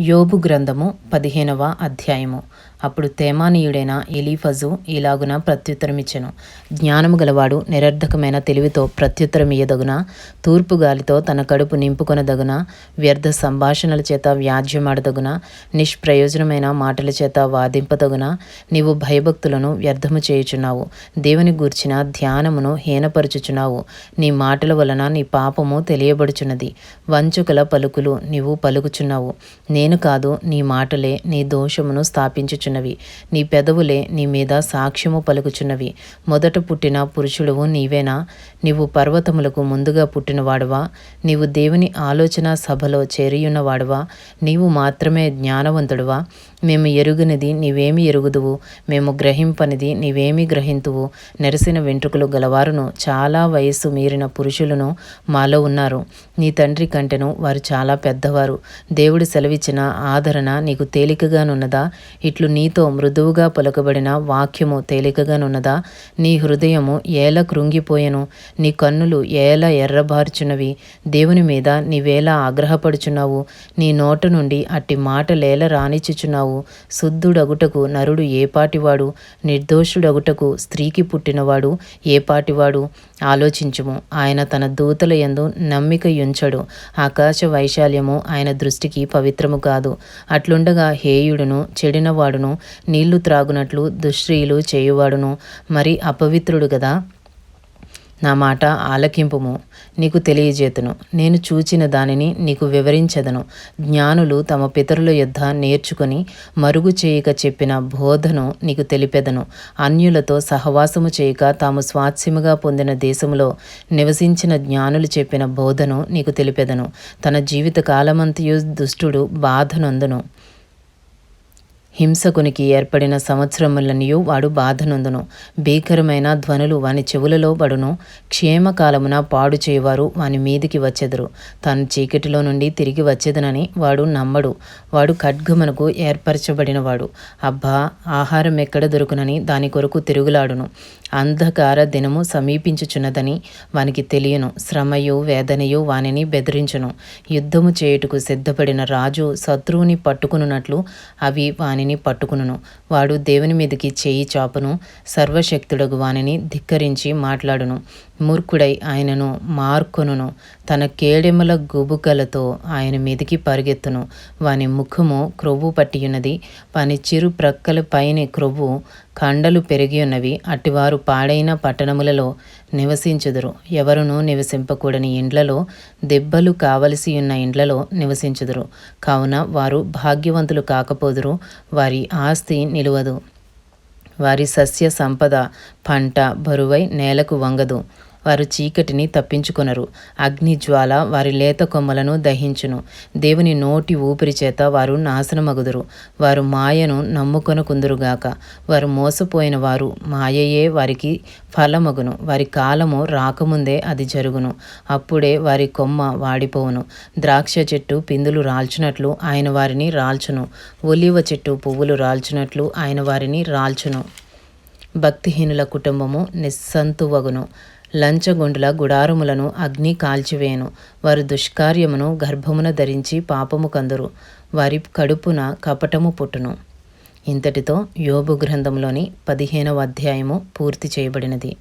యోబు గ్రంథము పదిహేనవ అధ్యాయము. అప్పుడు తేమానీయుడైన ఎలీఫజు ఇలాగున ప్రత్యుత్తరమిచ్చెను. జ్ఞానము గలవాడు నిరర్ధకమైన తెలివితో ప్రత్యుత్తరమియ్యదగున తూర్పు గాలితో తన కడుపు నింపుకొనదగున వ్యర్థ సంభాషణల చేత వ్యాజ్యమాడదగున నిష్ప్రయోజనమైన మాటల చేత వాదింపదగున నీవు భయభక్తులను వ్యర్థము చేయుచున్నావు. దేవుని గూర్చిన ధ్యానమును హీనపరుచుచున్నావు. నీ మాటల వలన నీ పాపము తెలియబడుచున్నది. వంచుకల పలుకులు నీవు పలుకుచున్నావు. నేను కాదు నీ మాటలే నీ దోషమును స్థాపించుచున్నవి. నీ పెదవులే నీ మీద సాక్ష్యము పలుకుచున్నవి. మొదట పుట్టిన పురుషుడువు నీవేనా? నీవు పర్వతములకు ముందుగా పుట్టినవాడువా? నీవు దేవుని ఆలోచన సభలో చేరియున్నవాడువా? నీవు మాత్రమే జ్ఞానవంతుడువా? మేము ఎరుగనిది నీవేమి ఎరుగుదువు? మేము గ్రహింపనిది నీవేమి గ్రహింతువు? నెరసిన వెంట్రుకలు గలవారును చాలా వయస్సు మీరిన పురుషులను మాలో ఉన్నారు. నీ తండ్రి కంటెను వారు చాలా పెద్దవారు. దేవుడు సెలవిచ్చిన ఆదరణ నీకు తేలికగానున్నదా? ఇట్లు నీతో మృదువుగా పలుకబడిన వాక్యము తేలికగానున్నదా? నీ హృదయము ఏల కృంగిపోయెను నీ కన్నులు ఏల ఎర్రబార్చున్నవి. దేవుని మీద నీవేలా ఆగ్రహపడుచున్నావు నీ నోట నుండి అట్టి మాటలేల రాణిచుచున్నావు. శుద్ధుడగుటకు నరుడు ఏపాటివాడు నిర్దోషుడగుటకు స్త్రీకి పుట్టినవాడు ఏపాటివాడు ఆలోచించుము ఆయన తన దూతల యందు నమ్మిక యుంచడు ఆకాశ వైశాల్యము ఆయన దృష్టికి పవిత్రము కాదు. అట్లుండగా హేయుడును చెడినవాడును నీళ్ళు త్రాగునట్లు దుశ్రీలు చేయువాడును. మరి అపవిత్రుడు గదా? నా మాట ఆలకింపుము. నీకు తెలియజేతును. నేను చూచిన దానిని నీకు వివరించదను. జ్ఞానులు తమ పితరుల యొద్ద నేర్చుకుని మరుగు చేయక చెప్పిన బోధను నీకు తెలిపెదను. అన్యులతో సహవాసము చేయక తాము స్వాస్యముగా పొందిన దేశములో నివసించిన జ్ఞానులు చెప్పిన బోధను నీకు తెలిపెదను. తన జీవిత కాలమంతయు దుష్టుడు బాధనందును హింసకునికి ఏర్పడిన సంవత్సరములనియు వాడు బాధనందును. భీకరమైన ధ్వనులు వాని చెవులలో పడును. క్షేమకాలమున పాడు చేయవారు వాని మీదికి వచ్చెదరు. తాను చీకటిలో నుండి తిరిగి వచ్చేదనని వాడు నమ్మడు. వాడు ఖడ్గమునకు ఏర్పరచబడినవాడు. అబ్బా ఆహారం ఎక్కడ దొరుకునని దాని కొరకు తిరుగులాడును. అంధకార దినము సమీపించుచున్నదని వానికి తెలియను. శ్రమయు వేదనయు వానిని బెదిరించును. యుద్ధము చేయుటకు సిద్ధపడిన రాజు శత్రువుని పట్టుకునున్నట్లు అవి వానిని పట్టుకును వాడు దేవుని మీదకి చేయి చాపును. సర్వశక్తుడగు వానిని ధిక్కరించి మాట్లాడును. మూర్ఖుడై ఆయనను మార్కొనును. తన కేడెమల గుబుకలతో ఆయన మీదికి పరిగెత్తును. వాని ముఖము క్రొవ్వు పట్టియున్నది. వాని చిరు ప్రక్కల పైన క్రొవ్వు కండలు పెరిగి ఉన్నవి. అటివారు పాడైన పట్టణములలో నివసించుదురు. ఎవరునూ నివసింపకూడని ఇండ్లలో దెబ్బలు కావలసి ఉన్న ఇండ్లలో నివసించుదురు. కావున వారు భాగ్యవంతులు కాకపోదురు వారి ఆస్తి నిలువదు. వారి సస్య సంపద పంట బరువై నేలకు వంగదు. వారు చీకటిని తప్పించుకొనరు. అగ్ని జ్వాల వారి లేత కొమ్మలను దహించును. దేవుని నోటి ఊపిరి చేత వారు నాశనమగుదురు. వారు మాయను నమ్ముకొనకుందురుగాక వారు మోసపోయిన వారు మాయయే వారికి ఫలమగును. వారి కాలము రాకముందే అది జరుగును. అప్పుడే వారి కొమ్మ వాడిపోవును. ద్రాక్ష చెట్టు పిందులు రాల్చునట్లు ఆయన వారిని రాల్చును. ఒలివ చెట్టు పువ్వులు రాల్చునట్లు ఆయన వారిని రాల్చును. భక్తిహీనుల కుటుంబము నిస్సంతువగును. లంచగొండుల గుడారములను అగ్ని కాల్చివేయను. వారు దుష్కార్యమును గర్భమున ధరించి పాపము కందురు. వారి కడుపున కపటము పుట్టును. ఇంతటితో యోబు గ్రంథంలోని పదిహేనవ అధ్యాయము పూర్తి చేయబడినది.